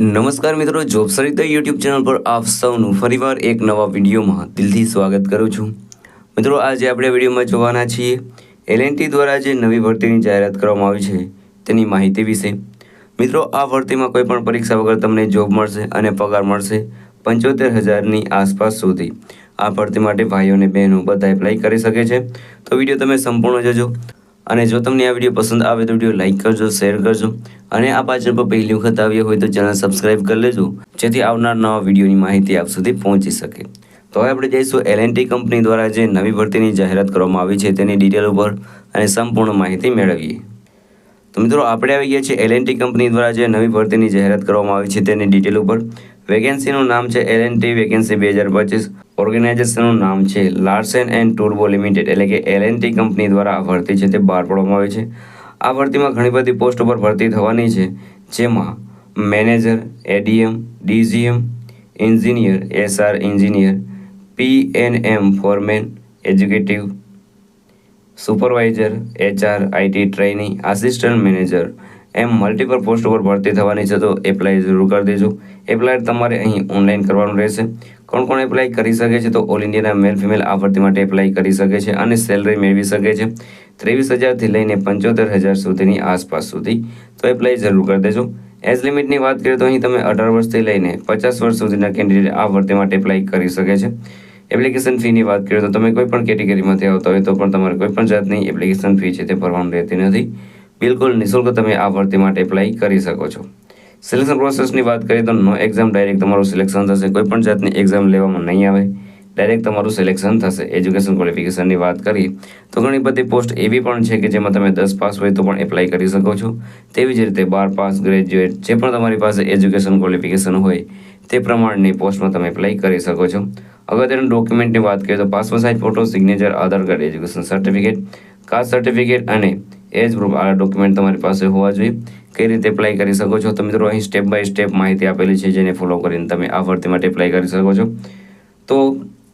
નમસ્કાર મિત્રો, job Sarita YouTube channel પર આપ સૌનું ફરીવાર એક નવા વિડીયોમાં દિલથી સ્વાગત કરું છું. મિત્રો, આજે આપણે વિડીયોમાં જોવાના છીએ એલએનટી દ્વારા જે નવી ભરતીની જાહેરાત કરવામાં આવી છે, તેની માહિતી વિશે. મિત્રો, આ ભરતીમાં કોઈ પણ પરીક્ષા વગર તમને જોબ મળશે અને પગાર મળશે પંચોતેર હજારની આસપાસ સુધી. આ ભરતી માટે ભાઈઓ અને બહેનો બધા એપ્લાય કરી શકે છે. તો વીડિયો તમે સંપૂર્ણ જોજો. અને જો તમને આ વીડિયો પસંદ આવે તો વીડિયો લાઇક કરજો, શેર કરજો અને આ પાછળ પર પહેલી વખત આવ્યા હોય તો ચેનલ સબસ્ક્રાઈબ કરી લેજો, જેથી આવનાર નવા વિડીયોની માહિતી આપ સુધી પહોંચી શકે. તો હવે આપણે જઈશું એલએનટી કંપની દ્વારા જે નવી ભરતીની જાહેરાત કરવામાં આવી છે તેની ડિટેલ ઉપર અને સંપૂર્ણ માહિતી મેળવીએ. તો મિત્રો, આપણે આવી ગયા છીએ એલએનટી કંપની દ્વારા જે નવી ભરતીની જાહેરાત કરવામાં આવી છે તેની ડિટેલ ઉપર. વેકેન્સીનું નામ છે એલએનટી વેકેન્સી બે હજાર પચીસ. ઓર્ગેનાઇઝેશનનું નામ છે લાર્સેન એન્ડ ટુર્બો લિમિટેડ, એટલે કે એલએનટી કંપની દ્વારા આ ભરતી છે તે બહાર પાડવામાં આવી છે. આ ભરતીમાં ઘણી બધી પોસ્ટ ઉપર ભરતી થવાની છે, જેમાં manager, ADM, DGM, engineer, SR engineer, P N M foreman executive supervisor, HR IT trainee, assistant manager M multiple post ઉપર ભરતી થવાની છે, તો એપ્લાય જરૂર કરી દેજો. એપ્લાય તમારે અહીં ઓનલાઈન કરવાનું રહેશે. કોણ કોણ એપ્લાય કરી શકે છે, તો ઓલ ઇન્ડિયાના મેલ ફિમેલ આ ભરતી માટે એપ્લાય કરી શકે છે અને સેલરી મેળવી શકે છે. ત્રેવીસ હજારથી લઈને પંચોતેર હજાર સુધીની આસપાસ સુધી. તો એપ્લાય જરૂર કરી દેજો. એજ લિમિટની વાત કરીએ તો અહીં તમે અઢાર વર્ષથી લઈને પચાસ વર્ષ સુધીના કેન્ડિડેટ આ ભરતી માટે એપ્લાય કરી શકે છે. એપ્લિકેશન ફીની વાત કરીએ તો તમે કોઈ પણ કેટેગરીમાંથી આવતા હોય તો પણ તમારે કોઈ પણ જાતની એપ્લિકેશન ફી છે તે ભરવાનું રહેતી નથી. બિલકુલ નિઃશુલ્ક તમે આ ભરતી માટે એપ્લાય કરી શકો છો. સિલેક્શન પ્રોસેસની વાત કરીએ તો નો એક્ઝામ ડાયરેક્ટ તમારું સિલેક્શન થશે. કોઈ પણ જાતની એક્ઝામ લેવામાં નહીં આવે. ડાયરેક્ટ તમારું સિલેક્શન થશે. એજ્યુકેશન ક્વોલિફિકેશનની વાત કરીએ તો ઘણી બધી પોસ્ટ એવી પણ છે કે જેમાં તમે દસ પાસ હોય તો પણ એપ્લાય કરી શકો છો. તેવી જ રીતે બાર પાસ ગ્રેજ્યુએટ જે પણ તમારી પાસે એજ્યુકેશન ક્વોલિફિકેશન હોય તે પ્રમાણની પોસ્ટમાં તમે એપ્લાય કરી શકો છો. અગત્યના ડોક્યુમેન્ટની વાત કરીએ તો passport size photo signature Aadhaar card education certificate caste certificate અને એજ પ્રૂફ આ ડોક્યુમેન્ટ તમારી પાસે હોવા જોઈએ. કઈ રીતે એપ્લાય કરી શકો છો? તો મિત્રો અહીં સ્ટેપ બાય સ્ટેપ માહિતી આપેલી છે જેને ફોલો કરીને તમે આ ભરતી માટે એપ્લાય કરી શકો છો. તો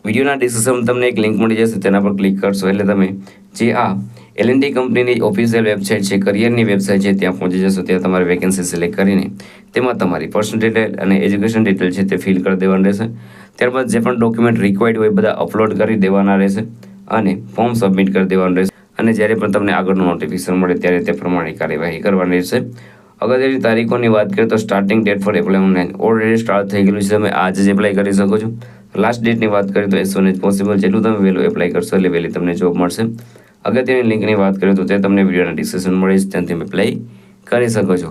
વિડીયોના ડિસ્ક્રિપ્શનમાં તમને એક લિંક મળી જશે, તેના પર ક્લિક કરશો. એટલે તમે જે આ એલએનટી કંપનીની ઓફિશિયલ વેબસાઇટ છે કરિયરની વેબસાઇટ છે, ત્યાં પહોંચી જશો. ત્યાં તમારે વેકેન્સી સિલેક્ટ કરીને તેમાં તમારી પર્સનલ ડિટેલ અને એજ્યુકેશન ડિટેલ છે તે ફિલ કરી દેવાનું રહેશે. ત્યારબાદ જે પણ ડોક્યુમેન્ટ રિક્વાયર્ડ હોય બધા અપલોડ કરી દેવાના રહેશે અને ફોર્મ સબમિટ કરી દેવાનું રહેશે. અને જ્યારે પણ તમને આગળનું નોટિફિકેશન મળે ત્યારે તે પ્રમાણે કાર્યવાહી કરવાની રહેશે. અગત્યની તારીખોની વાત કરીએ તો starting date for apply online already start થઈ ગયેલું છે. તમે આજે જ એપ્લાય કરી શકો છો. લાસ્ટ ડેટની વાત કરીએ તો એ સોન એઝ પોસિબલ જેટલું તમે વહેલું એપ્લાય કરશો એટલે વહેલી તમને જોબ મળશે. અગત્યની લિંકની વાત કરીએ તો તે તમને વિડીયોના ડિસ્ક્રિપ્શન મળે છે. ત્યાંથી તમે એપ્લાય કરી શકો છો.